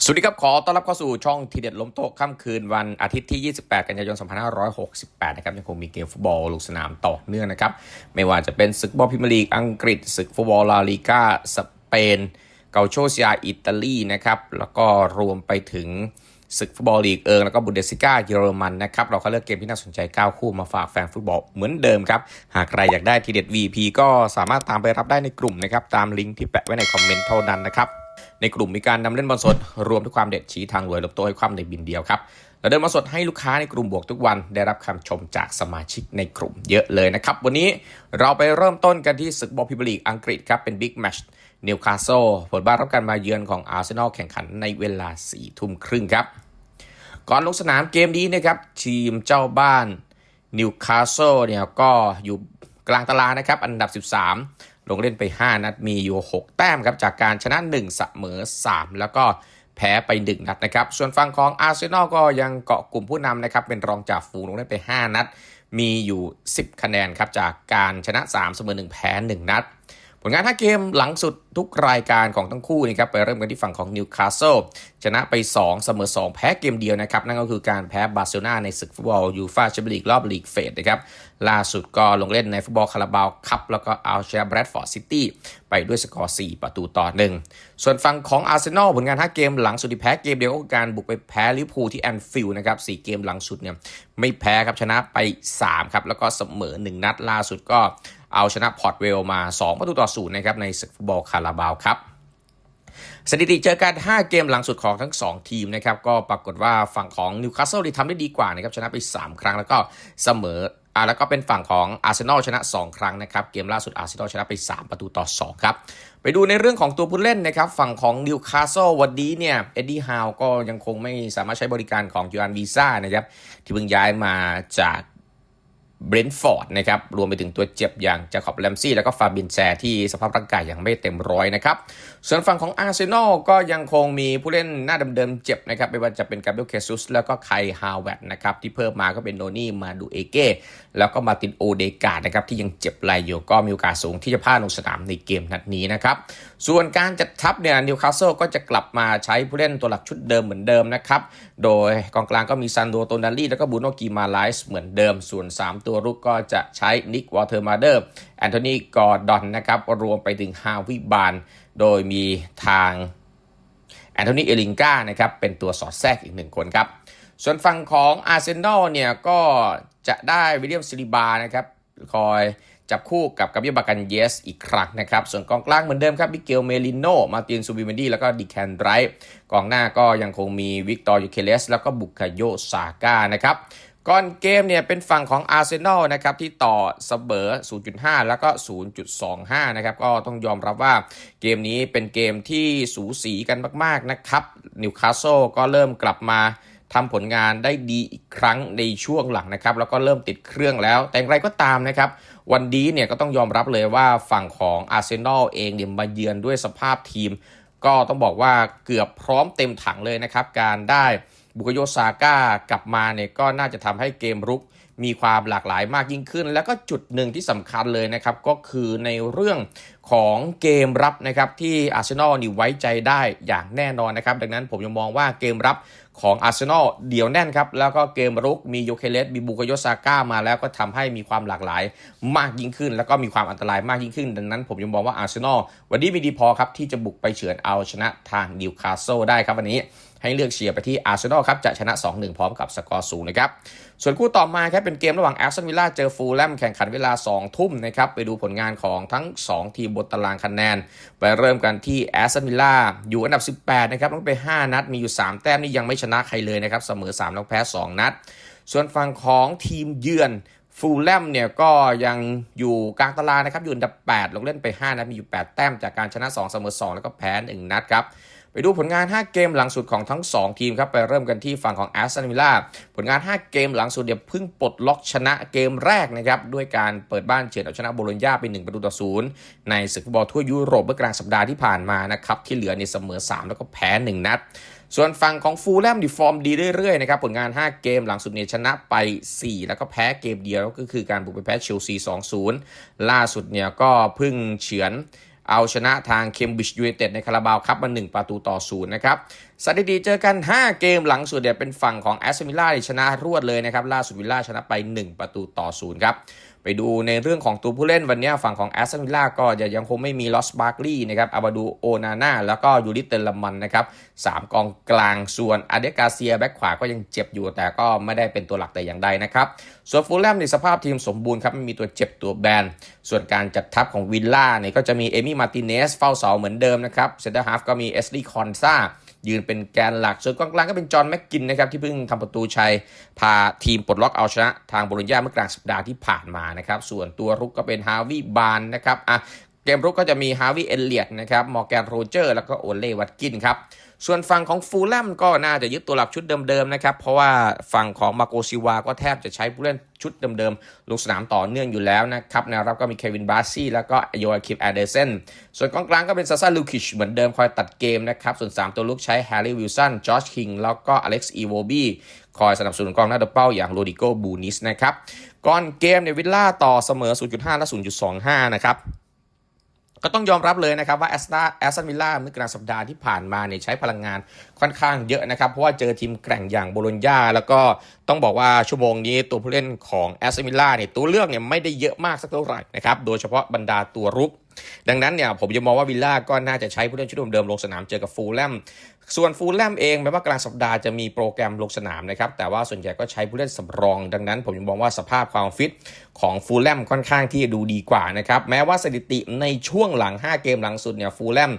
สวัสดีครับ ขอต้อนรับเข้าสู่ช่องทีเด็ดล้มโต๊ะค่ำคืนวันอาทิตย์ที่ 28 กันยายน 2568 นะครับ ยังคงมีเกมฟุตบอลลงสนามต่อเนื่องนะครับ ไม่ว่าจะเป็นศึกบอลพรีเมียร์ลีกอังกฤษ ศึกฟุตบอลลาลิก้าสเปน เกาโชเซียอิตาลีนะครับ แล้วก็รวมไปถึงศึกฟุตบอลลีกเอิงแล้วก็บุนเดสิก้าเยอรมันนะครับ เราก็เลือกเกมที่น่าสนใจ 9 คู่มาฝากแฟนฟุตบอลเหมือนเดิมครับ หากใครอยากได้ทีเด็ด VP ก็สามารถตามไปรับได้ในกลุ่มนะครับตามลิงก์ที่แปะไว้ในคอมเมนต์เท่านั้นนะครับ ในกลุ่มมีการนำเล่นบอลสด รวมด้วยความเด็ดชี้ทางรวยลบโต้ให้ความในบินเดียวครับเราเดินบอลสดให้ลูกค้าในกลุ่มบวกทุกวัน ได้รับคำชมจากสมาชิกในกลุ่มเยอะเลยนะครับ วันนี้เราไปเริ่มต้นกันที่ศึกบอลพรีเมียร์ลีกอังกฤษครับ เป็นบิ๊กแมชนิวคาสเซิลผลบ้านรับการมาเยือนของอาร์เซนอลแข่งขันในเวลา4ทุ่มครึ่งครับ ก่อนลงสนามเกมนี้นะครับ ทีมเจ้าบ้านนิวคาสเซิลเนี่ยก็อยู่กลางตารางนะครับ อันดับ 13 ลงเล่นไป 5 นัดมีอยู่ 6 แต้มครับจากการชนะ1เสมอ 3 แล้วก็แพ้ไป 1 นัดนะครับ ส่วนฝั่งของอาร์เซนอลก็ยังเกาะกลุ่มผู้นำนะครับเป็นรองจากฝูงลงเล่นไป 5 นัด มีอยู่ 10 คะแนนครับจากการชนะ 3 เสมอ 1 แพ้ 1 นัด ผลงาน 5 เกมหลังสุดทุกรายการของทั้งคู่นะครับไปเริ่มกันที่ฝั่งของนิวคาสเซิลชนะไป 2 เสมอ 2 แพ้เกมเดียวนะครับ นั่นก็คือการแพ้บาร์เซโลนาในศึกฟุตบอลยูฟ่าแชมเปี้ยนลีกรอบลีกเฟสนะครับล่าสุดก็ลงเล่นในฟุตบอลคาราบาวคัพแล้วก็เอาชนะแบรดฟอร์ดซิตี้ไปด้วยสกอร์ 4 ประตูต่อ 1 ส่วนฝั่งของอาร์เซนอลผลงาน 5 เกมหลังสุดที่แพ้เกมเดียวก็คือการบุกไปแพ้ลิเวอร์พูลที่แอนฟิลด์นะครับ4เกมหลังสุดเนี่ยไม่แพ้ครับชนะไป3ครับแล้วก็เสมอ 1 นัดล่าสุดก็ เอาชนะพอร์ตเวลมา 2 ประตูต่อ0นะครับในศึกฟุตบอลคาราบาวครับสถิติเจอกัน 5 เกมหลังสุดของทั้ง 2 ทีมนะครับก็ปรากฏว่าฝั่งของนิวคาสเซิลทำได้ดีกว่านะครับชนะไป 3 ครั้งแล้วก็เสมออ่าแล้วก็เป็นฝั่งของอาร์เซนอลชนะ 2 ครั้งนะครับเกมล่าสุดอาร์เซนอลชนะไป 3 ประตูต่อ 2 ครับ ไปดูในเรื่องของตัวผู้เล่นนะครับฝั่งของนิวคาสเซิลวันนี้เนี่ยเอ็ดดี้ฮาวก็ยังคงไม่สามารถใช้บริการของยูอันวีซ่านะครับที่เพิ่งย้ายมาจาก เบรนท์ฟอร์ดนะครับรวมไปถึงตัวเจ็บอย่างจาคอบแลมซี่แล้วก็ฟาบินแชร์ที่สภาพร่างกายยังไม่เต็มร้อยนะครับ ส่วนฝั่งของอาร์เซนอลก็ยังคงมีผู้เล่นหน้าเดิมๆเจ็บนะครับไม่ว่าจะเป็นกาเบรียลเคซุสแล้วก็ไคฮาวเวตนะครับที่เพิ่มมาก็เป็นโนนี่มาดูเอเก้แล้วก็มาตินโอเดกาดนะครับที่ยังเจ็บไหลอยู่ก็มีโอกาสสูงที่จะพลาดลงสนามในเกมนัดนี้นะครับส่วนการจัดทัพเนี่ยนิวคาสเซิลก็จะกลับมาใช้ผู้เล่นตัวหลักชุดเดิมเหมือนเดิมนะครับโดยกองกลางก็มีซันโดโตนาลีแล้วก็บูโนกีมาไลส์เหมือนเดิม ส่วน 3 ตัวรุกก็จะใช้นิกวอเทอร์มาเดอร์แอนโทนีกอร์ดอนนะครับรวมไปถึงฮาวิบาน โดยมีทางแอนโทนีเอลิงกานะครับเป็นตัวสอดแทรกอีกหนึ่งคนครับ ส่วนฝั่งของอาร์เซนอลเนี่ยก็จะได้วิลเลียมซิลิบานะครับคอยจับคู่กับกาเบียบากันเยสอีกครั้งนะครับ ส่วนกองกลางเหมือนเดิมครับมิเกลเมลิโนมาตินซูบิเมนดีแล้วก็ดิแคนไรท์กองหน้าก็ยังคงมีวิกตอร์ยูเคเลสแล้วก็บุคาโยซาก้านะครับ ก่อนเกมเนี่ยเป็นฝั่งของอาร์เซนอลนะครับที่ต่อเสมอ 0.5 แล้วก็ 0.25 นะครับก็ต้องยอมรับว่าเกมนี้เป็นเกมที่สูสีกันมาก ๆ นะครับนิวคาสเซิลก็เริ่มกลับมาทำผลงานได้ดีอีกครั้งในช่วงหลังนะครับ แล้วก็เริ่มติดเครื่องแล้ว แต่อย่างไรก็ตามนะครับ วันนี้เนี่ยก็ต้องยอมรับเลยว่าฝั่งของอาร์เซนอลเองเนี่ยมาเยือนด้วยสภาพทีม ก็ต้องบอกว่าเกือบพร้อมเต็มถังเลยนะครับ การได้ บุคโยซาก้ากลับมาเนี่ยก็น่าจะทำให้เกมรุกมีความหลากหลายมากยิ่งขึ้น แล้วก็จุดหนึ่งที่สำคัญเลยนะครับ ก็คือในเรื่องของเกมรับนะครับที่อาร์เซนอลนี่ไว้ใจได้อย่างแน่นอนนะครับ ดังนั้นผมยังมองว่าเกมรับของอาร์เซนอลเดี่ยวแน่นครับ แล้วก็เกมรุกมีโยเคเลสมีบุคโยซาก้ามาแล้วก็ทำให้มีความหลากหลายมากยิ่งขึ้น แล้วก็มีความอันตรายมากยิ่งขึ้น ดังนั้นผมยังมองว่าอาร์เซนอลวันนี้มีดีพอครับที่จะบุกไปเฉือนเอาชนะทางนิวคาสเซิลได้ครับวันนี้ ให้เลือกเชียร์ไปที่อาร์เซนอลครับจะชนะ 2-1 พร้อมกับสกอร์สูงนะครับ ส่วนคู่ต่อมาครับเป็นเกมระหว่างแอสตันวิลล่าเจอฟูลแลมแข่งขันเวลา 2 ทุ่มนะครับ ไปดูผลงานของทั้ง 2 ทีมบนตารางคะแนน ไปเริ่มกันที่แอสตันวิลล่าอยู่อันดับ 18 นะครับต้องไป 5 นัดมีอยู่ 3 แต้มนี่ยังไม่ชนะใครเลยนะครับเสมอ3แล้วแพ้ 2 นัด ส่วนฝั่งของทีมเยือนฟูลแลมเนี่ยก็ยังอยู่กลางตารางนะครับ อยู่อันดับ 8 ลงเล่นไป 5 นัดมีอยู่ 8 แต้มจากการชนะ 2 เสมอ 2 แล้วก็แพ้ 1 นัดครับ ไปดูผลงาน 5 เกมหลังสุดของทั้ง 2 ทีมครับ ไปเริ่มกันที่ฝั่งของแอสตันวิลล่าผลงาน 5 เกมหลังสุดเดี๋ยวเพิ่งปลดล็อกชนะเกมแรกนะครับ ด้วยการเปิดบ้านเฉือนเอาชนะโบโลญญาไป 1 ประตูต่อศูนย์ในศึกฟุตบอลทั่วยุโรปเมื่อกลางสัปดาห์ที่ผ่านมานะครับ ที่เหลือในเสมอ 3 แล้วก็แพ้ 1 นัดส่วนฝั่งของฟูลแลมดีฟอร์มดีเรื่อยๆนะครับผลงาน 5 เกมหลังสุดเนี่ยชนะไป 4 แล้วก็แพ้เกมเดียวก็คือการบุกไปแพ้เชลซี 2-0 ล่าสุดเนี่ยก็เพิ่งเฉือน เอาชนะทางเคมบริดจ์ยูไนเต็ดในคาราบาวครับมา1ประตูต่อศูนย์นะครับ สถิติเจอกัน 5 เกมหลังสุดเนี่ยเป็นฝั่งของแอสตันวิลล่าชนะรวดเลยนะครับล่าสุดวิลล่าชนะไป 1 ประตูต่อศูนย์ครับไปดูในเรื่องของตัวผู้เล่นวันนี้ฝั่งของแอสตันวิลล่าก็จะยังคงไม่มีลอสบาร์กลีย์นะครับอาบาดูโอนาน่าแล้วก็ยูริเตลมันนะครับสามกองกลางส่วนอาเดกาเซียแบ็คขวาก็ยังเจ็บอยู่แต่ก็ไม่ได้เป็นตัวหลักแต่อย่างใดนะครับส่วนฟูลแลมในสภาพทีมสมบูรณ์ครับไม่มีตัวเจ็บตัวแบน ส่วนการจัดทัพของวิลล่าเนี่ยก็จะมีเอมี่มาร์ติเนสเฝ้าเสาเหมือนเดิมนะครับเซนเตอร์ฮาฟก็มีเอสลีคอนซา ยืนเป็นแกนหลัก ส่วนกองกลางก็เป็นจอห์นแม็กกินนะครับที่เพิ่งทำประตูชัย พาทีมปลดล็อกเอาชนะ ทางโบโลญญาเมื่อกลางสัปดาห์ที่ผ่านมานะครับส่วนตัวรุกก็เป็นฮาวิบานนะครับอะเกมรุกก็จะมีฮาวิเอเลียตนะครับมอร์แกนโรเจอร์ แล้วก็โอเล่วัตกินครับ ส่วนฝั่งของฟูลแลมก็น่าจะยึดตัวหลักชุดเดิมๆนะครับ เพราะว่าฝั่งของมาโกซิวาก็แทบจะใช้ผู้เล่นชุดเดิมๆ ลงสนามต่อเนื่องอยู่แล้วนะครับแนวรับก็มีเควินบาซี่แล้วก็โยอาคิมแอเดเซนส่วนกองกลางก็เป็นซาซาลูคิชเหมือนเดิมคอยตัดเกมนะครับ ส่วน 3 ตัวลุกใช้แฮร์รี่วิลสันจอร์จคิงแล้วก็อเล็กซ์อีโวบีคอยสนับสนุนกองหน้าตัวเป้าอย่างโรดิโกบูนิสนะครับก่อนเกมในวิลล่าต่อเสมอ 0.5 และ 0.25 นะครับ ก็ต้องยอมรับเลยนะครับว่าแอสตาแอสตันวิลล่าเมื่อกลางสัปดาห์ที่ผ่านมาเนี่ยใช้พลังงานค่อนข้างเยอะนะครับ เพราะว่าเจอทีมแกร่งอย่างโบโลญญาแล้วก็ต้องบอกว่าชั่วโมงนี้ตัวผู้เล่นของแอสตันวิลล่าเนี่ยตัวเลือกเนี่ยไม่ได้เยอะมากสักเท่าไหร่นะครับโดยเฉพาะบรรดาตัวรุก ดังนั้นเนี่ยผมจะมองว่าวิลล่าก็น่าจะใช้ผู้เล่นชุดเดิมลงสนามเจอกับฟูลแลมส่วนฟูลแลมเองแม้ว่ากลางสัปดาห์จะมีโปรแกรมลงสนามนะครับแต่ว่าส่วนใหญ่ก็ใช้ผู้เล่นสำรอง ดังนั้น ผมยังมองว่าสภาพความฟิตของฟูลแลมค่อนข้างที่จะดูดีกว่านะครับแม้ว่าสถิติในช่วงหลัง 5 เกมหลังสุดเนี่ยฟูลแลม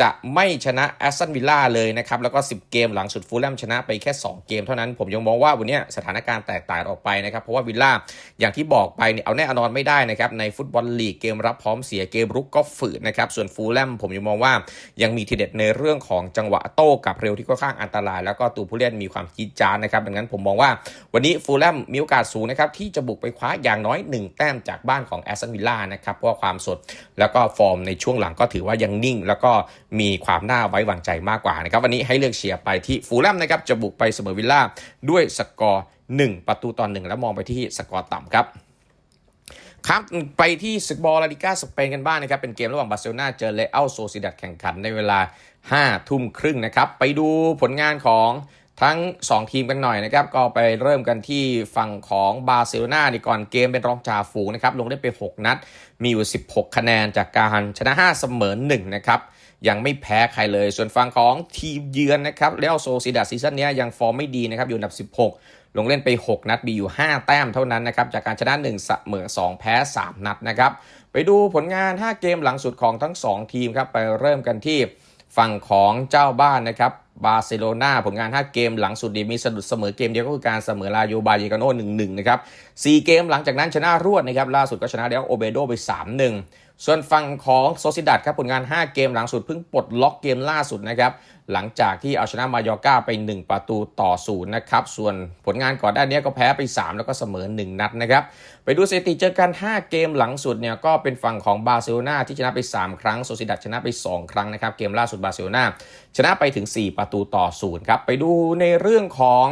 จะไม่ชนะแอสตันวิลล่าเลยนะครับ แล้วก็ 10 เกมหลังสุดฟูลแลมชนะไปแค่ 2 เกมเท่านั้น ผมยังมองว่าวันนี้สถานการณ์แตกต่างออกไปนะครับ เพราะว่าวิลล่าอย่างที่บอกไปเนี่ยเอาแน่นอนไม่ได้นะครับ ในฟุตบอลลีกเกมรับพร้อมเสียเกมรุกก็ฝืดนะครับ ส่วนฟูลแลมผมยังมองว่ายังมีทีเด็ดในเรื่องของจังหวะโต้กับเร็วที่ค่อนข้างอันตราย แล้วก็ตัวผู้เล่นมีความจีดจาดนะครับดังนั้นผมมองว่าวันนี้ฟูลแลมมีโอกาสสูงนะครับที่จะบุกไปคว้าอย่างน้อย 1 แต้มจากบ้านของแอสตันวิลล่านะครับเพราะว่าความสดแล้วก็ฟอร์มในช่วงหลังก็ถือว่ายังนิ่ง แล้วก็ มีความน่าไว้วางใจมากกว่านะครับวันนี้ให้เลือกเชียร์ไปที่ฟูลแลมนะครับจะบุกไปเสมอวิลล่าด้วยสกอร์ 1 ประตูต่อ1แล้วมองไปที่สกอร์ต่ำครับครับไปที่ศึกบอลลาลิก้าสเปนกันบ้างนะครับ เป็นเกมระหว่างบาร์เซโลนาเจอเลอัลโซซิดัดแข่งขันในเวลา 5 ทุ่มครึ่งนะครับ ไปดูผลงานของทั้ง 2 ทีมกันหน่อยนะครับ ก็ไปเริ่มกันที่ฝั่งของบาร์เซโลนาในก่อนเกมเป็นรองจ่าฝูงนะครับ ลงได้ไป 6 นัด มีอยู่ 16 คะแนนจากการชนะ 5 เสมอ1นะครับ ยังไม่แพ้ใครเลย ส่วนฝั่งของทีมเยือนนะครับเรอัลโซซิดัดซีซั่นนี้ยังฟอร์มไม่ดีนะครับอยู่อันดับ 16 ลงเล่นไป 6 นัดมีอยู่ 5 แต้มเท่านั้นนะครับจากการชนะ1เสมอ2 แพ้ 3 นัดนะครับไปดูผลงาน 5 เกมหลังสุดของทั้ง 2 ทีมครับไปเริ่มกันที่ฝั่งของเจ้าบ้านนะครับบาร์เซโลนาผลงาน 5 เกมหลังสุดดีมีสะดุดเสมอเกมเดียวก็คือการเสมอลาโยบาเยกาโน่1-1 นะครับ 4 เกมหลังจากนั้นชนะรวดนะครับล่าสุดก็ชนะแล้วโอเบโดไป 3-1 ส่วนฝั่งของโซซิดัดครับผลงาน 5 เกมหลังสุดเพิ่งปลดล็อกเกมล่าสุดนะครับหลังจากที่เอาชนะมายอร์กาไป 1 ประตูต่อศูนย์นะครับส่วนผลงานก่อนด้านนี้ก็แพ้ไป 3 แล้วก็เสมอ 1 นัดนะครับไปดูสถิติเจอกัน 5 เกมหลังสุดเนี่ยก็เป็นฝั่งของบาร์เซโลนาที่ชนะไป 3 ครั้งโซซิดัดชนะไป 2 ครั้งนะครับเกมล่าสุดบาร์เซโลนาชนะไปถึง 4 ประตูต่อศูนย์ครับไปดูในเรื่องของ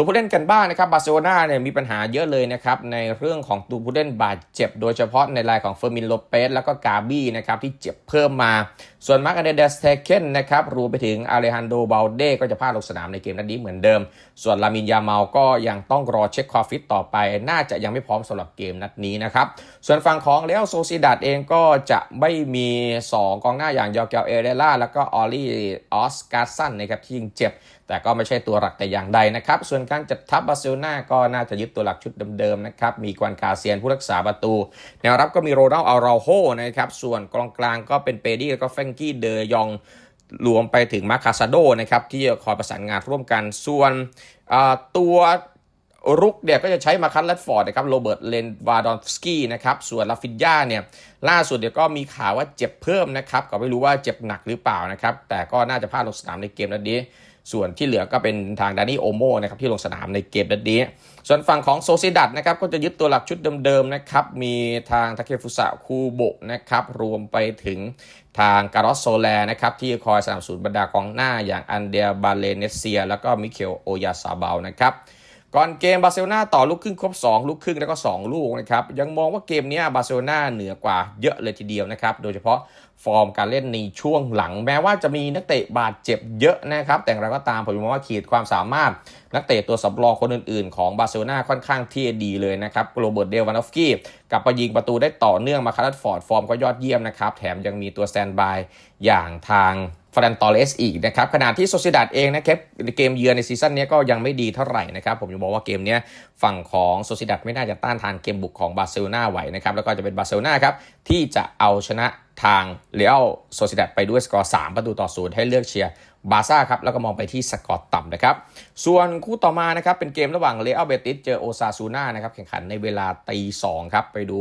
ตัวผู้เล่นกันบ้างนะครับบาร์เซโลนาเนี่ยมีปัญหาเยอะเลยนะครับในเรื่องของตัวผู้เล่นบาดเจ็บ โดยเฉพาะในรายของเฟอร์มินโลเปสแล้วก็กาบี้นะครับที่เจ็บเพิ่มมา ส่วนมาร์กอเดเดสเทเคนนะครับรวมไปถึงอาเลฮันโดบาลเดก็จะพลาดลงสนามในเกมนัดนี้เหมือนเดิม ส่วนลามินยาเมาก็ยังต้องรอเช็คความฟิตต่อไป น่าจะยังไม่พร้อมสำหรับเกมนัดนี้นะครับ ส่วนฝั่งของเลอโซซิดัดเองก็จะไม่มี 2 กองหน้าอย่างยอร์เกลเอเรล่าแล้วก็ออลลี่ออสการ์สันนะครับที่ยังเจ็บ แต่ก็ไม่ใช่ตัวหลักแต่อย่างใดนะครับ ส่วนการจัดทัพบาร์เซโลนาก็น่าจะยึดตัวหลักชุดเดิมๆนะครับมีกวนคาเซียนผู้รักษาประตู แนวรับก็มีโรนัลอาราโฮนะครับส่วนกองกลางก็เป็นเปดี้แล้วก็แฟรงกี้เดยองรวมไปถึงมาคาซาโดนะครับที่จะคอยประสานงานร่วมกันส่วนตัวรุกเนี่ยก็จะใช้มาคัตแรดฟอร์ดนะครับโรเบิร์ตเลนวาดอนสกี้นะครับส่วนลาฟินยาเนี่ยล่าสุดเดี๋ยวก็มีข่าวว่าเจ็บเพิ่มนะครับก็ไม่รู้ว่าเจ็บหนักหรือเปล่านะครับแต่ก็น่าจะพลาดลงสนามในเกมนัดนี้ ส่วนที่เหลือก็เป็นทางดานี่โอโมนะครับที่ลงสนามในเกมนัดนี้ ส่วนฝั่งของโซซิดัดนะครับก็จะยึดตัวหลักชุดเดิมๆนะครับมีทางทาเคฟุสะคูโบะนะครับรวมไปถึง ทางการอสโซแลนะครับที่คอยสนับสนุนบรรดากองหน้าอย่างอันเดียบาเลเนเซีย แล้วก็มิเคลโอยาซาเบลนะครับก่อนเกมบาร์เซโลนาต่อลูกครึ่งครบ 2 ลูกครึ่งแล้วก็ 2 ลูกนะครับยังมองว่าเกมนี้บาร์เซโลนาเหนือกว่าเยอะเลยทีเดียวนะครับโดยเฉพาะ ฟอร์มการเล่นในช่วงหลัง แม้ว่าจะมีนักเตะบาดเจ็บเยอะนะครับ แต่อย่าก็ตามผมมองว่าขีดความสามารถ นักเตะตัวสำรองคนอื่นๆ ของบาร์เซโลนาค่อนข้างที่ดีเลยนะครับโรเบิร์ตเดลวานอฟกี้กลับมายิงประตูได้ต่อเนื่องมาคาร์ลฟอร์ดฟอร์มก็ยอดเยี่ยมนะครับ แถมยังมีตัวแซนบายอย่างทางฟรานตอเลสอีกนะครับขณะที่โซซิดาดเองนะครับเกมเยือนในซีซั่นนี้ก็ยังไม่ดีเท่าไหร่นะครับ ผมจะบอกว่าเกมนี้ฝั่งของโซซิดาดไม่น่าจะต้านทานเกมบุกของบาร์เซโลนาไหวนะครับ แล้วก็จะเป็นบาร์เซโลนาครับที่จะเอาชนะ ทางเรอัลโซซิดาดไปด้วยสกอร์ 3 ประตูต่อศูนย์ให้เลือกเชียร์บาซ่าครับแล้วก็มองไปที่สกอร์ต่ำนะครับ ส่วนคู่ต่อมานะครับเป็นเกมระหว่างเรอัลเบติสเจอโอซาซูน่านะครับแข่งขันในเวลาตีสองครับไปดู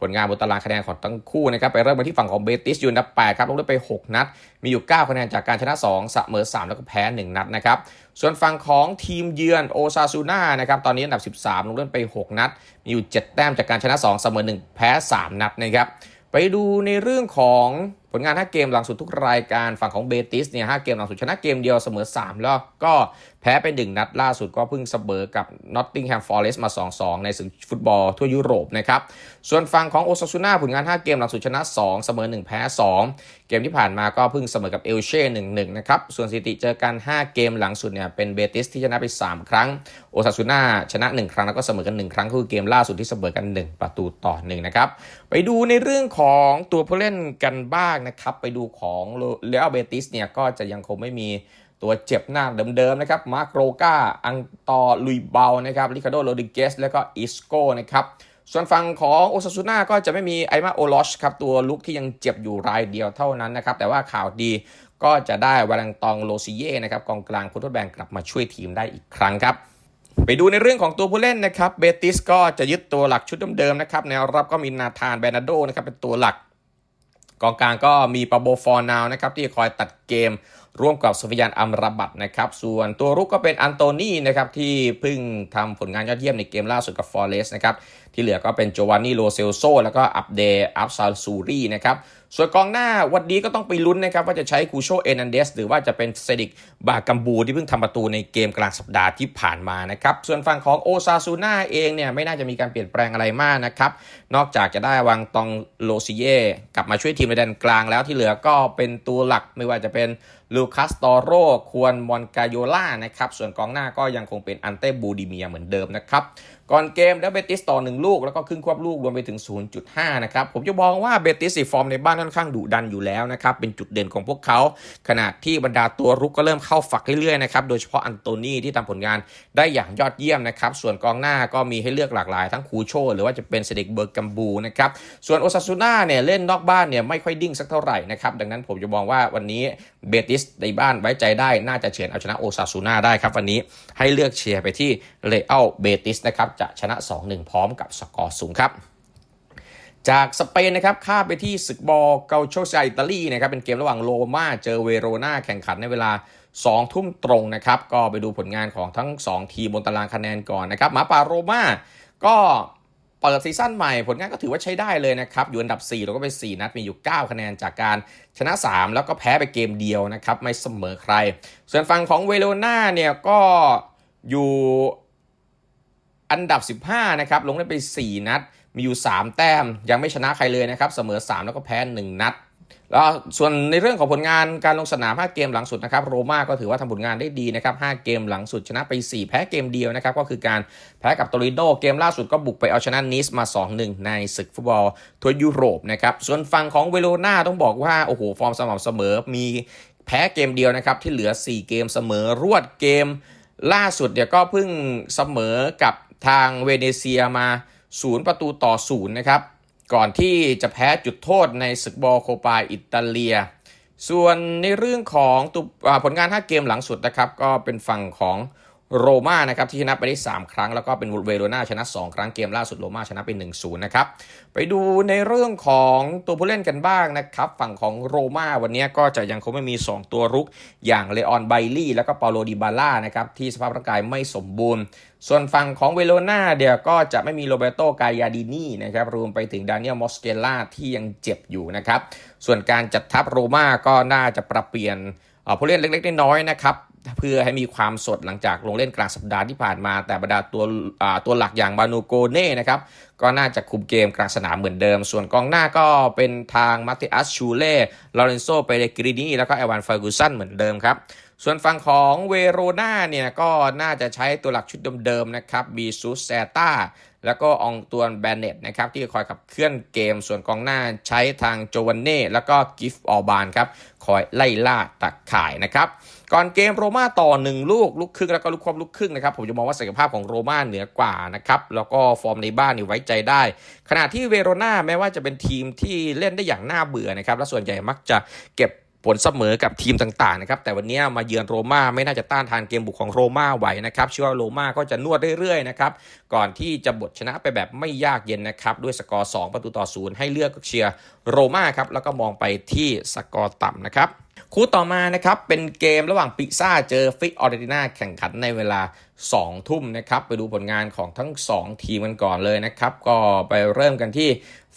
ผลงานบนตารางคะแนนของทั้งคู่นะครับไปเริ่มกันที่ฝั่งของเบติสอยู่อันดับ8ครับลงได้ไป 6 นัด มีอยู่ 9 คะแนนจากการชนะ2เสมอ3 แล้วก็แพ้ 1 นัดนะครับส่วนฝั่งของทีมเยือนโอซาซูน่านะครับตอนนี้อันดับ 13 ลงเล่นไป 6 นัด มีอยู่ 7 แต้มจากการชนะ2เสมอ1 แพ้ 3 นัดนะครับ ไปดูในเรื่องของผลงาน 5 เกมหลังสุดทุกรายการฝั่งของเบติสเนี่ย5เกมหลังสุดชนะเกมเดียวเสมอ 3 แล้วก็แพ้ไป 1 นัดล่าสุดก็เพิ่งเสมอกับนอตติงแฮมฟอร์เรสต์มา 2-2 ในศึกฟุตบอลทั่วยุโรปนะครับ ส่วนฝั่งของโอซาซูน่าผลงาน 5 เกมหลังสุดชนะ 2 เสมอ 1 แพ้ 2 เกมที่ผ่านมาก็เพิ่งเสมอกับเอลเช่1-1นะครับ ส่วนสถิติเจอกัน 5 เกมหลังสุดเนี่ยเป็นเบติสที่ชนะไป 3 ครั้ง โอซาซูน่าชนะ 1 ครั้งแล้วก็เสมอกัน 1 ครั้งคือเกมล่าสุดที่เสมอกัน 1 ประตูต่อ1นะครับ ไปดูในเรื่องของตัวผู้เล่นกันบ้างนะครับ ไปดูของเรอัลเบติสเนี่ยก็จะยังคงไม่มีตัวเจ็บหน้าเดิมๆนะครับ มาร์โกรกาอังตอลุยเบานะครับ ริคาโดโรดิเกส แล้วก็อิสโกนะครับ ส่วนฝั่งของโอซาซูน่าก็จะไม่มีไอมาโอลอชครับตัวลุกที่ยังเจ็บอยู่รายเดียวเท่านั้นนะครับ แต่ว่าข่าวดีก็จะได้วาลังตองโลซิเย่นะครับกองกลางพุทธแบงกลับมาช่วยทีมได้อีกครั้งครับ ไปดูในเรื่องของตัวผู้เล่นนะครับเบติสก็จะยึดตัวหลักชุดเดิมๆนะครับแนวรับก็มีนาธานแบนาโดนะครับเป็นตัวหลัก กองกลางก็มีปาโบฟอร์นาวนะครับที่คอยตัดเกมร่วมกับโซฟิยานอัมรบัตนะครับ ส่วนตัวรุกก็เป็นอันโตนีนะครับที่เพิ่งทำผลงานยอดเยี่ยมในเกมล่าสุดกับฟอร์เรสนะครับที่เหลือก็เป็นโจวานนี่โลเซลโซแล้วก็อัปเดอัฟซาซูรีนะครับ ส่วนกองหน้าวันนี้ก็ต้องไปลุ้นนะครับว่าจะใช้คูโชเอนันเดสหรือว่าจะเป็นเซดิกบากัมบูที่เพิ่งทำประตูในเกมกลางสัปดาห์ที่ผ่านมานะครับส่วนฝั่งของโอซาซูน่าเองเนี่ยไม่น่าจะมีการเปลี่ยนแปลงอะไรมากนะครับนอกจากจะได้วางตองโลซิเย่กลับมาช่วยทีมในแดนกลางแล้วที่เหลือก็เป็นตัวหลักไม่ว่าจะเป็นลูคัสตอโรควรมอนกาโยล่านะครับส่วนกองหน้าก็ยังคงเป็นอันเต้บูดิเมียเหมือนเดิมนะครับ ก่อนเกมแล้วเบติสต่อหนึ่งลูก แล้วก็ครึ่งควบลูกรวมไปถึง 0.5 นะครับ ผมจะบอกว่าเบติสสีฟอร์มในบ้านค่อนข้างดุดันอยู่แล้วนะครับ เป็นจุดเด่นของพวกเขา ขณะที่บรรดาตัวรุกก็เริ่มเข้าฝักเรื่อยๆนะครับ โดยเฉพาะอันโตนีที่ทำผลงานได้อย่างยอดเยี่ยมนะครับ ส่วนกองหน้าก็มีให้เลือกหลากหลาย ทั้งคูโช หรือว่าจะเป็นเซเด็กเบอร์กัมบูนะครับ ส่วนโอซาซูน่าเนี่ยเล่นนอกบ้านเนี่ยไม่ค่อยดิ้งสักเท่าไหร่นะครับดังนั้นผมจะมองว่าวันนี้เบติสในบ้านไว้ใจได้น่าจะเฉือนเอาชนะโอซาซูน่าได้ครับวันนี้ให้เลือกเชียร์ไปที่เรอัลเบติสนะครับจะชนะ 2-1 พร้อมกับสกอร์สูงครับจากสเปนนะครับข้าไปที่ศึกบอลเกาโชซาอิตาลีนะครับเป็นเกมระหว่างโรม่าเจอเวโรนาแข่งขันในเวลา 2 ทุ่มตรงนะครับ ก็ไปดูผลงานของทั้ง 2 ทีมบนตารางคะแนนก่อนนะครับหมาป่าโรม่าก็เปิดซีซั่นใหม่ผลงานก็ถือว่าใช้ได้เลยนะครับ อยู่อันดับ 4 แล้วก็ไป 4 นัดมีอยู่ 9 คะแนนจากการชนะ 3 แล้วก็แพ้ไปเกมเดียวนะครับ ไม่เสมอใคร ส่วนฝั่งของเวโรนาเนี่ยก็อยู่ อันดับ 15 นะครับ ลงได้ไป 4 นัด มีอยู่ 3 แต้ม ยังไม่ชนะใครเลยนะครับ เสมอ 3 แล้วก็แพ้ 1 นัด แล้วส่วนในเรื่องของผลงานการลงสนาม 5 เกมหลังสุดนะครับ โรม่าก็ถือว่าทำผลงานได้ดีนะครับ 5 เกมหลังสุดชนะไป 4 แพ้เกมเดียวนะครับ ก็คือการแพ้กับโตริโด เกมล่าสุดก็บุกไปเอาชนะนิสมา 2-1 ในศึกฟุตบอลทัวร์ยุโรปนะครับ ส่วนฝั่งของเวโรนาต้องบอกว่า โอ้โห ฟอร์มสม่ำเสมอ มีแพ้เกมเดียวนะครับ ที่เหลือ 4 เกมเสมอ รวดเกม ล่าสุดเนี่ยก็เพิ่งเสมอกับ ทางเวเนเซียมา 0 ประตูต่อ 0 นะครับ ก่อนที่จะแพ้จุดโทษในศึกบอลโคปาอิตาเลีย ส่วนในเรื่องของตัวผลงาน 5 เกมหลังสุดนะครับ ก็เป็นฝั่งของ โรม่านะครับที่ชนะไปได้ 3 ครั้ง แล้วก็เป็นเวโรนาชนะ 2 ครั้งเกมล่าสุดโรม่าชนะไป1-0 นะครับ ไปดูในเรื่องของตัวผู้เล่นกันบ้างนะครับ ฝั่งของโรม่าวันนี้ก็จะยังคงไม่มี 2 ตัวรุก อย่างเลออนไบลี่ แล้วก็เปาโลดิบาล่านะครับที่สภาพร่างกายไม่สมบูรณ์ ส่วนฝั่งของเวโรนาเดี๋ยวก็จะไม่มีโรเบโตกายาดินีนะครับรวมไปถึงดานิเอลมอสเกล่าที่ยังเจ็บอยู่นะครับส่วนการจัดทัพโรม่าก็น่าจะปรับเปลี่ยน ผู้เล่นเล็กๆ น้อยๆนะครับเพื่อให้มีความสดหลังจากลงเล่นกลางสัปดาห์ที่ผ่านมา แต่บรรดาตัวตัวหลักอย่างบานูโกเน่นะครับก็น่าจะคุมเกมกลางสนามเหมือนเดิม ส่วนกองหน้าก็เป็นทางมาติอัสชูเล่ลอเรนโซเปเรกรินีแล้วก็เอวานฟากูสันเหมือนเดิมครับส่วนฝั่งของเวโรนาเนี่ยก็น่าจะใช้ตัวหลักชุดเดิมๆนะครับบีซูสแซตา แล้วก็องตวนแบนเน็ตนะครับที่คอยขับเคลื่อนเกมส่วนกองหน้าใช้ทางโจวันเน่แล้วก็กิฟออบานครับคอยไล่ล่าตักข่ายนะครับก่อนเกมโรม่าต่อ 1 ลูกลูกครึ่งแล้วก็ลูกควบลูกครึ่งนะครับผมจะมองว่าศักยภาพของโรม่าเหนือกว่านะครับแล้วก็ฟอร์มในบ้านนี่ไว้ใจได้ ขณะที่เวโรนาแม้ว่าจะเป็นทีมที่เล่นได้อย่างน่าเบื่อนะครับและส่วนใหญ่มักจะเก็บ ผลเสมอกับทีมต่างๆนะครับแต่วันนี้มาเยือนโรม่าไม่น่าจะต้านทานเกมบุกของโรม่าไหวนะครับเชื่อว่าโรม่าก็จะนวดเรื่อยๆนะครับก่อนที่จะบทชนะไปแบบไม่ยากเย็นนะครับด้วยสกอร์ 2 ประตูต่อศูนย์ให้เลือกเชียร์โรม่าครับแล้วก็มองไปที่สกอร์ต่ำนะครับคู่ต่อมานะครับเป็นเกมระหว่างปิซ่าเจอฟิกออเดติน่าแข่งขันในเวลา 2 ทุ่มนะครับไปดูผลงานของทั้ง 2 ทีมกันก่อนเลยนะครับก็ไปเริ่มกันที่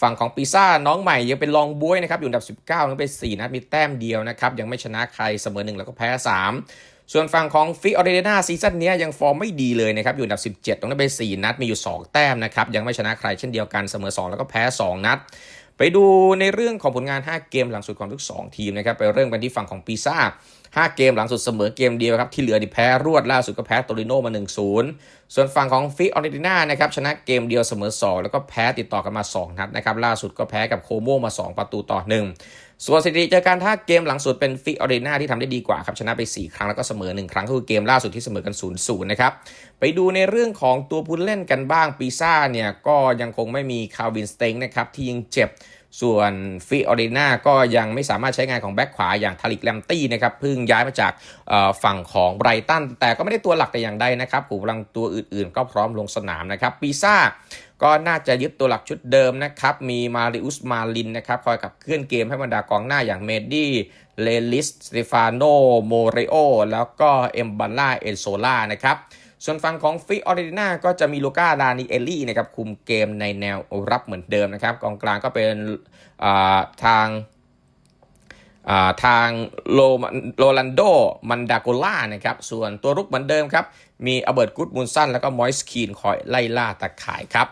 ฝั่งของปิซ่าน้องใหม่ยังเป็นรองบวยนะครับอยู่อันดับ 19นับไป4นัดมีแต้มเดียวนะครับยังไม่ชนะใครเสมอหนึ่งแล้วก็แพ้ 3 ส่วนฝั่งของฟิออเดติน่าซีซั่นนี้ยังฟอร์มไม่ดีเลยนะครับอยู่อันดับ 17ตรงนั้นไป4นัดมีอยู่ 2 แต้มนะครับยังไม่ชนะใครเช่นเดียวกันเสมอ 2 แล้วก็แพ้ 2 นัด ไปดูในเรื่องของผลงาน 5 เกมหลังสุดของทุก 2 ทีมนะครับไปเริ่มกันที่ฝั่งของปีซ่า5 เกมหลังสุดเสมอเกมเดียวครับ ที่เหลือนี่แพ้รวดล่าสุดก็แพ้โตริโนมา 1-0 ส่วนฝั่งของฟิออเรติน่านะครับชนะเกมเดียวเสมอ 2 แล้วก็แพ้ติดต่อกันมา 2 นัดนะครับล่าสุดก็แพ้กับโคโมมา 2 ประตูต่อ 1 ส่วนสถิติเจอการท่าเกมหลังสุดเป็นฟิออเรนาที่ทำได้ดีกว่าครับชนะไป 4 ครั้งแล้วก็เสมอ 1 ครั้งก็คือเกมล่าสุดที่เสมอกัน0-0นะครับไปดูในเรื่องของตัวผู้เล่นกันบ้างปีซ่าเนี่ยก็ยังคงไม่มีคาวินสเต็งนะครับที่ยังเจ็บส่วนฟิออเรนาก็ยังไม่สามารถใช้งานของแบ็คขวาอย่างทาริกแลมตี้นะครับเพิ่งย้ายมาจากฝั่งของไบรตันแต่ก็ไม่ได้ตัวหลักแต่อย่างใดนะครับผู้กำลังตัวอื่นๆ ก็พร้อมลงสนามนะครับปีซ่า ก็น่าจะยึดตัวหลักชุดเดิมนะครับ มีมาริอุสมาลินนะครับ คอยกับเคลื่อนเกมให้บรรดากองหน้าอย่างเมดดี้เลลิสสเตฟานโนโมเรโอแล้วก็เอมบัลล่าเอลโซล่านะครับส่วนฝั่งของฟิออเรติน่าก็จะมีลูก้าดานิเอลลี่นะครับคุมเกมในแนวรับเหมือนเดิมนะครับกองกลางก็เป็นทางทางโลโรลันโดมันดาโกล่านะครับส่วนตัวรุกเหมือนเดิมครับ มีอเบิร์ตกุดมุนสันแล้วก็มอยส์คีนคอยไล่ล่าตะข่ายครับ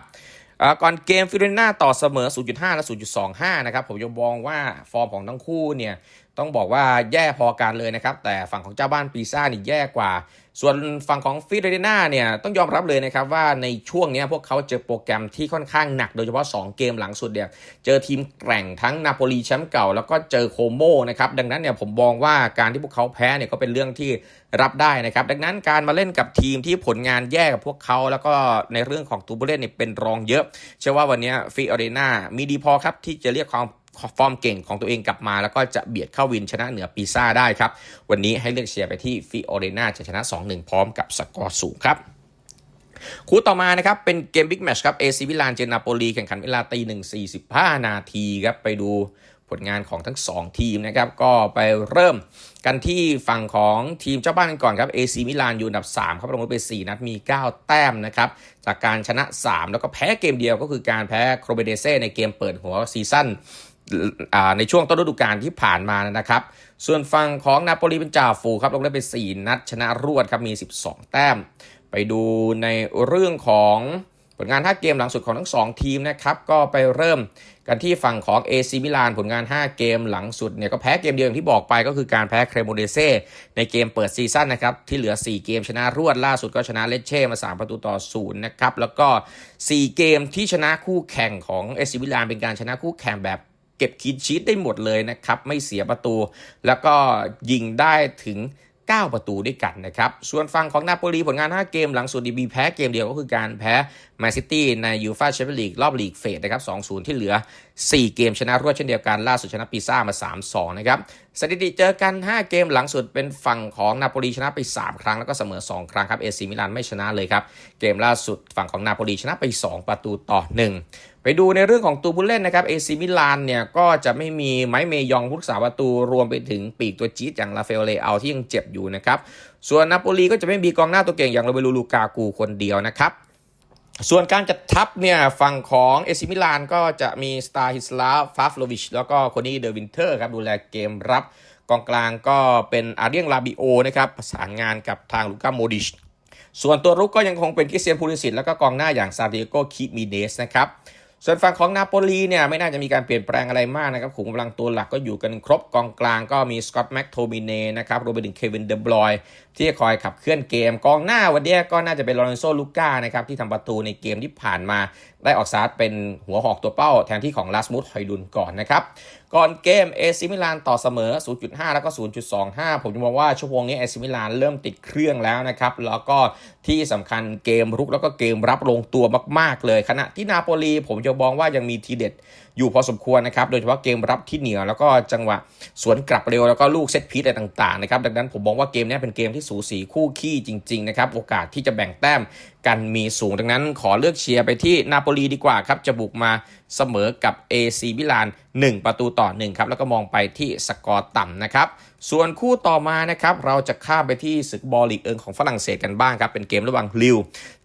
ก่อนเกมฟิโรน่าต่อเสมอ 0.5 และ 0.25 นะครับ ผมยังมองว่าฟอร์มของทั้งคู่เนี่ย ต้องบอกว่าแย่พอกันเลยนะครับ แต่ฝั่งของเจ้าบ้านปีซ่านี่แย่กว่า ส่วนฝั่งของฟิโรน่าเนี่ยต้องยอมรับเลยนะครับว่าในช่วงนี้พวกเขาเจอโปรแกรมที่ค่อนข้างหนัก โดยเฉพาะ 2 เกมหลังสุดเนี่ยเจอทีมแกร่งทั้งนาโปลีแชมป์เก่า แล้วก็เจอโคโมนะครับดังนั้นเนี่ยผมมองว่าการที่พวกเขาแพ้เนี่ยก็เป็นเรื่องที่รับได้นะครับ ดังนั้นการมาเล่นกับทีมที่ผลงานแย่กับพวกเขา แล้วก็ในเรื่องของตัวผู้เล่นเนี่ยเป็นรองเยอะ เชื่อว่าวันนี้ฟิออเรน่ามีดีพอครับที่จะเรียกความ ฟอร์มเก่งของตัวเองกลับมา แล้วก็จะเบียดเข้าวินชนะเหนือปีซ่าได้ครับ วันนี้ให้เลือกเชียร์ไปที่ฟิออเรนาจะชนะ 2-1 พร้อมกับสกอร์สูงครับคู่ต่อมานะครับ เป็นเกมบิ๊กแมชครับเอซิมิลานเจนาโปลีแข่งขันเวลาตีหนึ่งสี่สิบห้านาทีครับ ไปดูผลงานของทั้ง 2 ทีมนะครับ ก็ไปเริ่มกันที่ฝั่งของทีมเจ้าบ้านกันก่อนครับเอซิมิลานอยู่อันดับ 3 ครับลงไป 4 นัดมี 9 แต้มนะครับ จากการชนะ 3 แล้วก็แพ้เกมเดียวก็คือการแพ้โครเบเดเซ่ในเกมเปิดหัวซีซั่น ในช่วงต้นฤดูกาลที่ผ่านมานะครับ ส่วนฝั่งของนาโปลีเป็นจ่าฝูครับลงได้ไป 4 นัดชนะรวดครับมี 12 แต้ม ไปดูในเรื่องของผลงาน5เกมหลังสุดของทั้ง 2 ทีมนะครับ ก็ไปเริ่มกันที่ฝั่งของ AC มิลานผลงาน 5 เกมหลังสุดเนี่ยก็แพ้เกมเดียวอย่างที่บอกไปก็คือการแพ้เครโมเดเซ่ในเกมเปิดซีซั่นนะครับ ที่เหลือ 4 เกมชนะรวดล่าสุดก็ชนะเลเช่มา 3 ประตูต่อ 0 นะครับ แล้วก็ 4 เกมที่ชนะคู่แข่งของ AC มิลานเป็นการชนะคู่แข่งแบบ เก็บคีดชีตได้หมดเลยนะครับ ไม่เสียประตู แล้วก็ยิงได้ถึง 9 ประตูด้วยกันนะครับ ส่วนฝั่งของนาโปลีผลงาน 5 เกมหลังสุดดีบีแพ้เกมเดียวก็คือการแพ้แมนซิตี้ในยูฟาแชมเปี้ยนลีกรอบลีกเฟสนะครับ 2-0 ที่เหลือ 4 เกมชนะรวดเช่นเดียวกัน ล่าสุดชนะปีซ่ามา 3-2 นะครับ สถิติเจอกัน 5 เกมหลังสุดเป็นฝั่งของนาโปลีชนะไป 3 ครั้งแล้วก็เสมอ 2 ครั้งครับ เอซิมิลานไม่ชนะเลยครับ เกมล่าสุดฝั่งของนาโปลีชนะไป 2 ประตูต่อ 1 ไปดูในเรื่องของตัวผู้เล่นนะครับเอซิมิลานเนี่ยก็จะไม่มีไม้เมยองผู้รักษาประตูรวมไปถึงปีกตัวจี๊ดอย่างลาเฟลเลอาที่ยังเจ็บอยู่นะครับ ส่วนนาโปลีก็จะไม่มีกองหน้าตัวเก่งอย่างโรเบลูลูกากูคนเดียวนะครับส่วนการจัดทัพเนี่ยฝั่งของเอซิมิลานก็จะมีสตาร์ฮิสลาฟาฟโลวิชแล้วก็คนี่เดอร์วินเทอร์ครับดูแลเกมรับกองกลางก็เป็นอาเรียงลาบิโอนะครับประสานงานกับทางลูก้าโมดิชส่วนตัวรุกก็ยังคงเป็นคริสเตียนพูลิสิตแล้วก็กองหน้าอย่างซาดิโกคิมิเนสนะครับ ส่วนฝั่งของนาโปลีเนี่ยไม่น่าจะมีการเปลี่ยนแปลงอะไรมากนะครับขุมกำลังตัวหลักก็อยู่กันครบกองกลางก็มีสกอตแม็กโทมิเน่นะครับรวมไปถึงเควินเดบรอยที่จะคอยขับเคลื่อนเกม กองหน้าวันเนี้ยก็น่าจะเป็นลอเรนโซลูก้านะครับที่ทำประตูในเกมที่ผ่านมา ได้ออกสตาร์ทเป็นหัวหอกตัวเป้าแทนที่ของลาสมุสฮดุนก่อนนะครับ ก่อนเกมเอซิมิลานต่อเสมอ 0.5 แล้วก็ 0.25 ผมจะมองว่าชั่วโมงนี้เอซิมิลานเริ่มติดเครื่องแล้วนะครับ แล้วก็ที่สำคัญเกมรุกแล้วก็เกมรับลงตัวมาก ๆ เลย ขณะที่นาโปลีผมจะมองว่ายังมีทีเด็ดอยู่พอสมควรนะครับ โดยเฉพาะเกมรับที่เหนียวแล้วก็จังหวะสวนกลับเร็วแล้วก็ลูกเซตพีซอะไรต่างๆนะครับ ดังนั้นผมมองว่าเกมนี้เป็นเกมที่สูสีคู่ขี้จริงๆนะครับ โอกาสที่จะแบ่งแต้มกันมีสูงดังนั้นขอเลือกเชียร์ไปที่นาโปลีดีกว่าครับ จะบุกมาเสมอกับ AC มิลาน 1 ประตูต่อ 1 ครับ แล้วก็มองไปที่สกอร์ต่ำนะครับ ส่วนคู่ต่อมานะครับ เราจะข้ามไปที่ศึกบอลลีกเอิงของฝรั่งเศสกันบ้างครับ เป็นเกมระหว่างลิว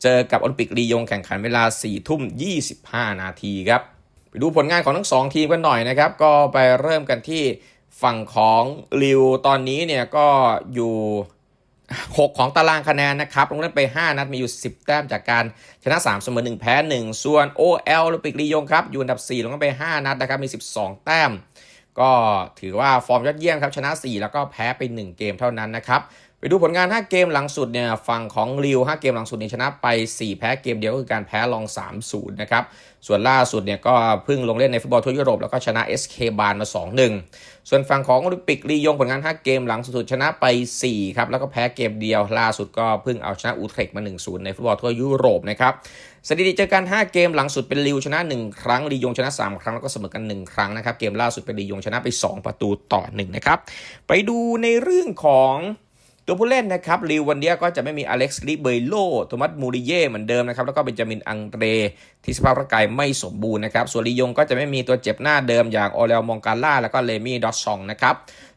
เจอกับโอลิมปิกลียงแข่งขันเวลา 4 ทุ่ม 25 นาทีครับ ดูผลงานของทั้ง 2 ทีมกันหน่อยนะครับ ก็ไปเริ่มกันที่ฝั่งของลิวตอนนี้เนี่ยก็อยู่ 6 ของตารางคะแนนนะครับลงเล่นไป 5 นัดมีอยู่ 10 แต้มจากการชนะ3เสมอ1 แพ้ 1 ส่วน OL โอลิมปิกลียงครับ อยู่อันดับ 4 ลงเล่นไป 5 นัดนะครับมี 12 แต้ม ก็ถือว่าฟอร์มยอดเยี่ยมครับ ชนะ 4 แล้วก็แพ้ไป 1 เกมเท่านั้นนะครับ ไปดูผลงาน 5 เกมหลังสุดเนี่ยฝั่งของริว 5 เกมหลังสุดเนี่ยชนะไป 4 แพ้เกมเดียวก็คือการแพ้ลอง 3-0 นะครับ ส่วนล่าสุดเนี่ยก็เพิ่งลงเล่นในฟุตบอลทั่วยุโรปแล้วก็ชนะ SK บานมา 2-1 ส่วนฝั่งของโอลิมปิกลียงผลงาน 5 เกมหลังสุดชนะไป 4 ครับ แล้วก็แพ้เกมเดียวล่าสุดก็เพิ่งเอาชนะอูเทรกมา 1-0 ในฟุตบอลทั่วยุโรปนะครับสถิติเจอกัน 5 เกมหลังสุดเป็นลิวชนะ 1 ครั้งลียงชนะ 3 ครั้งแล้วก็เสมอกัน 1 ครั้งนะครับเกมล่าสุดเป็นลียงชนะไป 2 ประตูต่อ1นะครับไปดูในเรื่องของ ตัวผู้เล่นนะครับลิววันนี้ก็จะไม่มีอเล็กซ์ลิเบโลโทมัสมูริเย่เหมือนเดิมนะครับ แล้วก็เบนจามินอังเดรที่สภาพร่างกายไม่สมบูรณ์นะครับ ส่วนลียงก็จะไม่มีตัวเจ็บหน้าเดิมอย่างออเลลมองกาล่าแล้วก็เลมี่ดอสซองนะครับ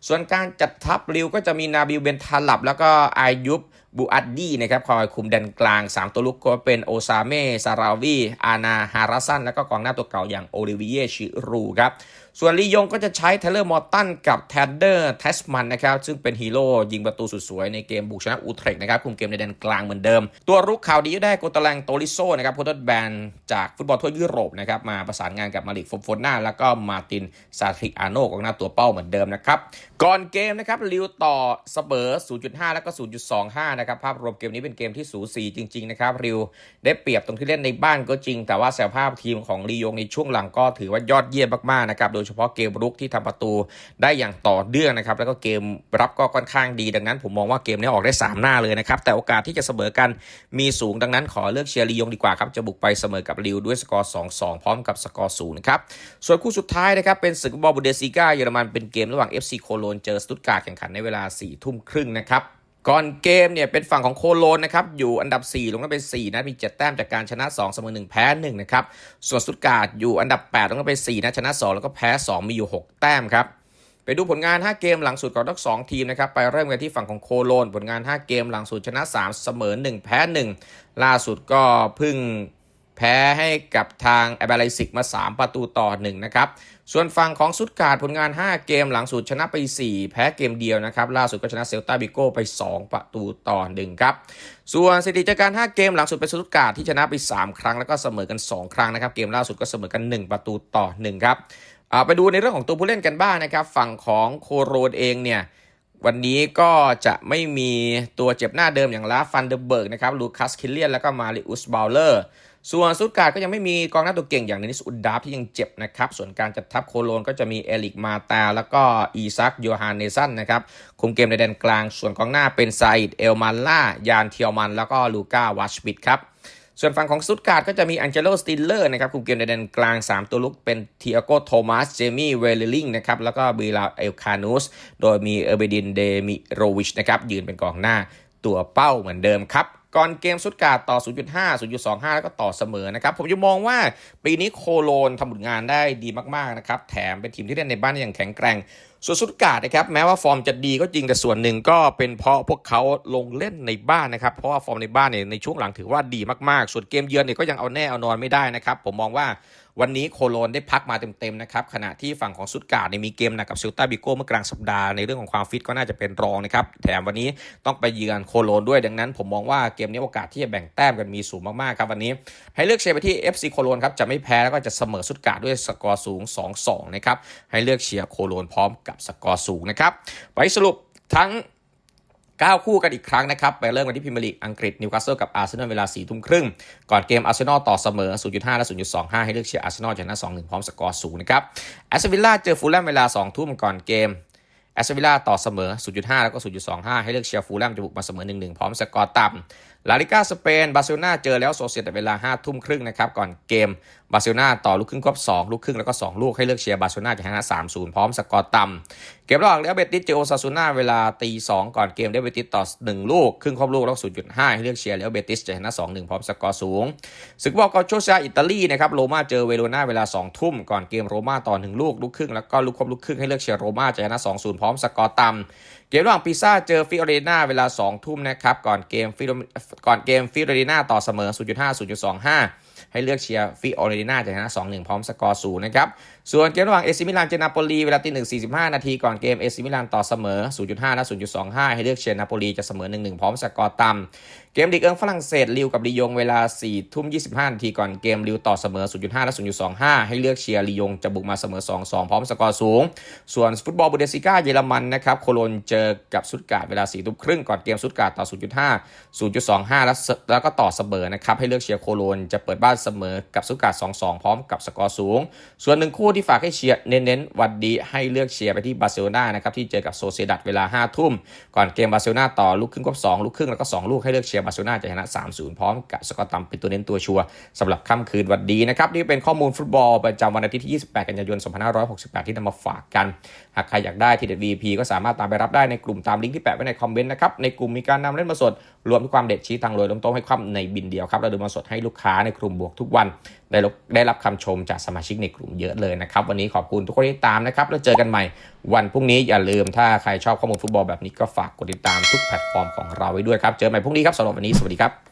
ส่วนการจัดทัพลิวก็จะมีนาบิลเบนทาลับ แล้วก็อายุบบูอัดดี้นะครับคอยคุมแดนกลาง 3 ตัวลุกก็เป็นโอซาเม่ซาราวีอานาฮาราซันแล้วก็กองหน้าตัวเก่าอย่างโอลิเวียชิรูครับ ส่วนลียงก็จะใช้เทเลอร์มอร์ตันกับแทดเดอร์เทสมันนะครับ ซึ่งเป็นฮีโร่ยิงประตูสุดสวยในเกมบุกชนะอูเทรกนะครับคุมเกมในแดนกลางเหมือนเดิม ตัวรุกข่าวดีได้โกตแลงโตลิโซนะครับโคตรแบนจากฟุตบอลทั่วยุโรปนะครับมาประสานงานกับมาริกฟอฟน่าแล้วก็มาตินซาทริอาโนกองหน้าตัวเป้าเหมือนเดิมนะครับก่อนเกมนะครับลิวต่อสเปอร์0.5 แล้วก็ 0.25 นะครับภาพรวมเกมนี้เป็นเกมที่สูสีจริงๆนะครับริวได้เปรียบตรงที่เล่นในบ้านก็จริง แต่ว่าสภาพทีมของลียงในช่วงหลังก็ถือว่ายอดเยี่ยมมากๆนะครับโดยเฉพาะเกมรุกที่ทำประตูได้อย่างต่อเนื่องนะครับ แล้วก็เกมรับก็ค่อนข้างดีดังนั้น ผมมองว่าเกมนี้ออกได้ 3 หน้าเลยนะครับ แต่โอกาสที่จะเสมอกันมีสูงดังนั้นขอเลือกเชียร์ลียงดีกว่าครับ จะบุกไปเสมอกับริวด้วยสกอร์ 2-2 พร้อมกับสกอร์ศูนย์นะครับ ส่วนคู่สุดท้ายนะครับเป็นศึกบอลบูเดสซิก้าเยอรมันเป็นเกมระหว่าง FC โคโลนเจอสตุตการ์ดแข่งขันในเวลา4ทุ่มครึ่งนะครับ ก่อนเกมเนี่ยเป็นฝั่งของโคโลนนะครับอยู่อันดับ 4 ลงมาเป็น4นะมี 7 แต้มจากการชนะ 2 เสมอ1 แพ้ 1 นะครับ ส่วนสุดการ์ดอยู่อันดับ 8 ลงมาเป็น4นะชนะ 2 แล้วก็แพ้ 2 มีอยู่ 6 แต้มครับไปดูผลงาน 5 เกมหลังสุดของทั้ง2ทีมนะครับ ไปเริ่มกันที่ฝั่งของโคโลน ผลงาน 5 เกมหลังสุดชนะ 3 เสมอ 1 แพ้ 1 ล่าสุดก็เพิ่ง แพ้ให้กับทางแอเบลไลซิกมา 3 ประตูต่อ 1 นะครับ ส่วนฝั่งของสุดการ์ดผลงาน 5 เกมหลังสุดชนะไป 4 แพ้เกมเดียวนะครับ ล่าสุดก็ชนะเซลตาบิโก้ไป 2 ประตูต่อ 1 ครับ ส่วนสถิติจากการ 5 เกมหลังสุดเป็นสุดการ์ดที่ชนะไป 3 ครั้ง แล้วก็เสมอกัน 2 ครั้งนะครับ เกมล่าสุดก็เสมอกัน 1 ประตูต่อ 1 ครับไปดูในเรื่องของตัวผู้เล่นกันบ้างนะครับ ฝั่งของโคโรนเองเนี่ยวันนี้ก็จะไม่มีตัวเจ็บหน้าเดิมอย่างลาฟันเดอร์เบิร์กนะครับลูคัสคิลเลียนแล้วก็มาริอุสบาลเลอร์ ส่วนสุดการก็ยังไม่มีกองหน้าตัวเก่งอย่างเดนิสอุดดาฟที่ยังเจ็บนะครับ ส่วนการจัดทัพโคโลนก็จะมีเอลิกมาตาแล้วก็อีซักโยฮานเนสันนะครับ คุมเกมในแดนกลาง ส่วนกองหน้าเป็นไซด์เอลมันล่ายานเทียวมัน แล้วก็ลูก้าวาชบิดครับส่วนฝั่งของสุดการ์ดก็จะมีอังเจโลสติลเลอร์นะครับคุมเกมในแดนกลาง 3 ตัวลุกเป็นเทียโกโทมัส เจมี่เวลลิงนะครับ แล้วก็บีลาเอลคานูส โดยมีเอเบดินเดมิโรวิชนะครับยืนเป็นกองหน้าตัวเป้าเหมือนเดิมครับ ก่อนเกมสุดการ์ดต่อ 0.5 0.25 แล้วก็ต่อเสมอนะครับ ผมจะมองว่าปีนี้โคโลนทำผลงานได้ดีมาก ๆ นะครับ แถมเป็นทีมที่เล่นในบ้านอย่างแข็งแกร่ง ส่วนสุดการ์ดนะครับแม้ว่าฟอร์มจะดีก็จริงแต่ส่วนหนึ่งก็เป็นเพราะพวกเขาลงเล่นในบ้านนะครับเพราะว่าฟอร์มในบ้านเนี่ยในช่วงหลังถือว่าดีมากๆ ส่วนเกมเยือนเนี่ยก็ยังเอาแน่เอานอนไม่ได้นะครับผมมองว่าวันนี้โคโลนได้พักมาเต็มๆนะครับขณะที่ฝั่งของสุดการ์ดเนี่ยมีเกมหนักกับเซลตาบิโก้เมื่อกลางสัปดาห์ในเรื่องของความฟิตก็น่าจะเป็นรองนะครับแถมวันนี้ต้องไปเยือนโคโลนด้วยดังนั้น ผมมองว่าเกมนี้โอกาสที่จะแบ่งแต้มกันมีสูงมากๆครับวันนี้ ให้เลือกเชียร์ไปที่ FC โคโลนครับจะไม่แพ้แล้วก็จะเสมอสุดการดด้วยสกอร์สูง 2-2นะครับให้เลือกเชียร์โคโลนพร้อมกับสกอร์สูงนะครับ ไปสรุปทั้ง 9 คู่กันอีกครั้งนะครับ ไปเริ่มกันที่พรีเมียร์ลีกอังกฤษนิวคาสเซิลกับอาร์เซนอลเวลา4ทุ่มครึ่ง ก่อนเกมอาร์เซนอลต่อเสมอ 0.5 และ 0.25 ให้เลือกเชียร์อาร์เซนอลชนะ2-1 พร้อมสกอร์สูงนะครับแอสตันวิลล่าเจอฟูลแลมเวลา 2 ทุ่มก่อนเกมแอสตันวิลล่าต่อเสมอ 0.5 แล้วก็ 0.25 ให้เลือกเชียร์ฟูลแลมจะบุกมาเสมอ 1-1 พร้อมสกอร์ต่ำ ลาลิก้าสเปนบาร์เซโลนาเจอแล้วโซเซียแต่เวลา5ทุ่มครึ่งนะครับ ก่อนเกมบาร์เซโลนาต่อลูกครึ่งครบ2ลูกครึ่งแล้วก็ 2 ลูกให้เลือกเชียร์บาร์เซโลนาจะชนะ3-0 พร้อมสกอร์ต่ำเกมระหว่างเรอัลเบติสเจอโอซาซูน่าเวลาตี2ก่อนเกมเรอัลเบติสต่อ 1 ลูกครึ่งครบลูกแล้ว0.5ให้เลือกเชียร์เรอัลเบติสจะชนะ2-1 พร้อมสกอร์สูงศึกบอลกอลโชชาอิตาลีนะครับโรม่าเจอเวโรนาเวลา2ทุ่มก่อนเกมโรม่าต่อ1ลูกลูกครึ่งแล้วก็ลูกครบลูกครึ่งให้เลือกเชียร์โรม่าจะชนะ2-0พร้อมสกอร์ต่ำ เกมระหว่างปิซ่าเจอฟิโอเรนาเวลา 2 ทุ่มนะครับ ก่อนเกมฟิโก่อนเกมฟิโอเรนาต่อเสมอ 0.5 0.25 ให้เลือกเชียร์ฟิโอเรนาจะชนะ 2-1 พร้อมสกอร์ศูนย์นะครับ ส่วนเกมระหว่างเอซิมิลานเจอนาโปลีเวลาตีหนึ่งสี่สิบห้านาทีก่อนเกมเอซิมิลานต่อเสมอ 0.5 และ 0.25 ให้เลือกเชียร์นาโปลีจะเสมอ 1-1 พร้อมสกอร์ต่ำ กมลีกเอิงฝรั่งเศสลิวกับลียงเวลา4ทุ่ม25นาทีก่อนเกมลิวต่อเสมอ 0.5 และ 0.25 ให้เลือกเชียร์ลียงจะบุกมาเสมอ 2-2 พร้อมสกอร์สูง ส่วนฟุตบอลบูเดสิก้าเยอรมันนะครับโคโลนเจอกับสุดการ์ดเวลา4ทุ่มครึ่งก่อนเกมสุดการ์ดต่อ 0.5 0.25 แล้วแล้วก็ต่อเสมอนะครับให้เลือกเชียร์โคโลนจะเปิดบ้านเสมอกับสุดการ์ด2-2 พร้อมกับสกอร์สูง ส่วนหนึ่งคู่ที่ฝากให้เชียร์เน้นๆวันดีให้เลือกเชียร์ไปที่บาร์เซโลนานะครับที่เจอกับโซเซดัดเวลา5ทุ่มก่อนเกมบาร์เซโลนาต่อลูกครึ่งครบ2ลูกครึ่งแล้วก็2ลูกให้เลือกเชียร์บาร์เซโลนาจะชนะ 3-0 พร้อมกับสกอร์ต่ำเป็นตัวเน้นตัวชัวร์สำหรับค่ำคืนวันดีนะครับนี่เป็นข้อมูลฟุตบอลประจำวันอาทิตย์ที่ 28 กันยายน 2568 ที่นำมาฝากกัน หากใครอยากได้ทีเด็ด VP ก็สามารถตามไปรับได้ในกลุ่มตามลิงก์ที่แปะไว้ในคอมเมนต์นะครับในกลุ่มมีการนำเล่นมาสดรวมทุกความเด็ดชี้ทางรวยล้มต้มให้คว่ำในบินเดียวครับเราดูมาสดให้ลูกค้าในกลุ่มบวกทุกวัน ได้รับได้รับคำชมจากสมาชิกในกลุ่มเยอะเลยนะครับ วันนี้ขอบคุณทุกคนที่ตามนะครับ แล้วเจอกันใหม่วันพรุ่งนี้อย่าลืมถ้าใครชอบข้อมูลฟุตบอลแบบนี้ก็ฝากกดติดตามทุกแพลตฟอร์มของเราไว้ด้วยครับ เจอกันใหม่พรุ่งนี้ครับสำหรับวันนี้สวัสดีครับ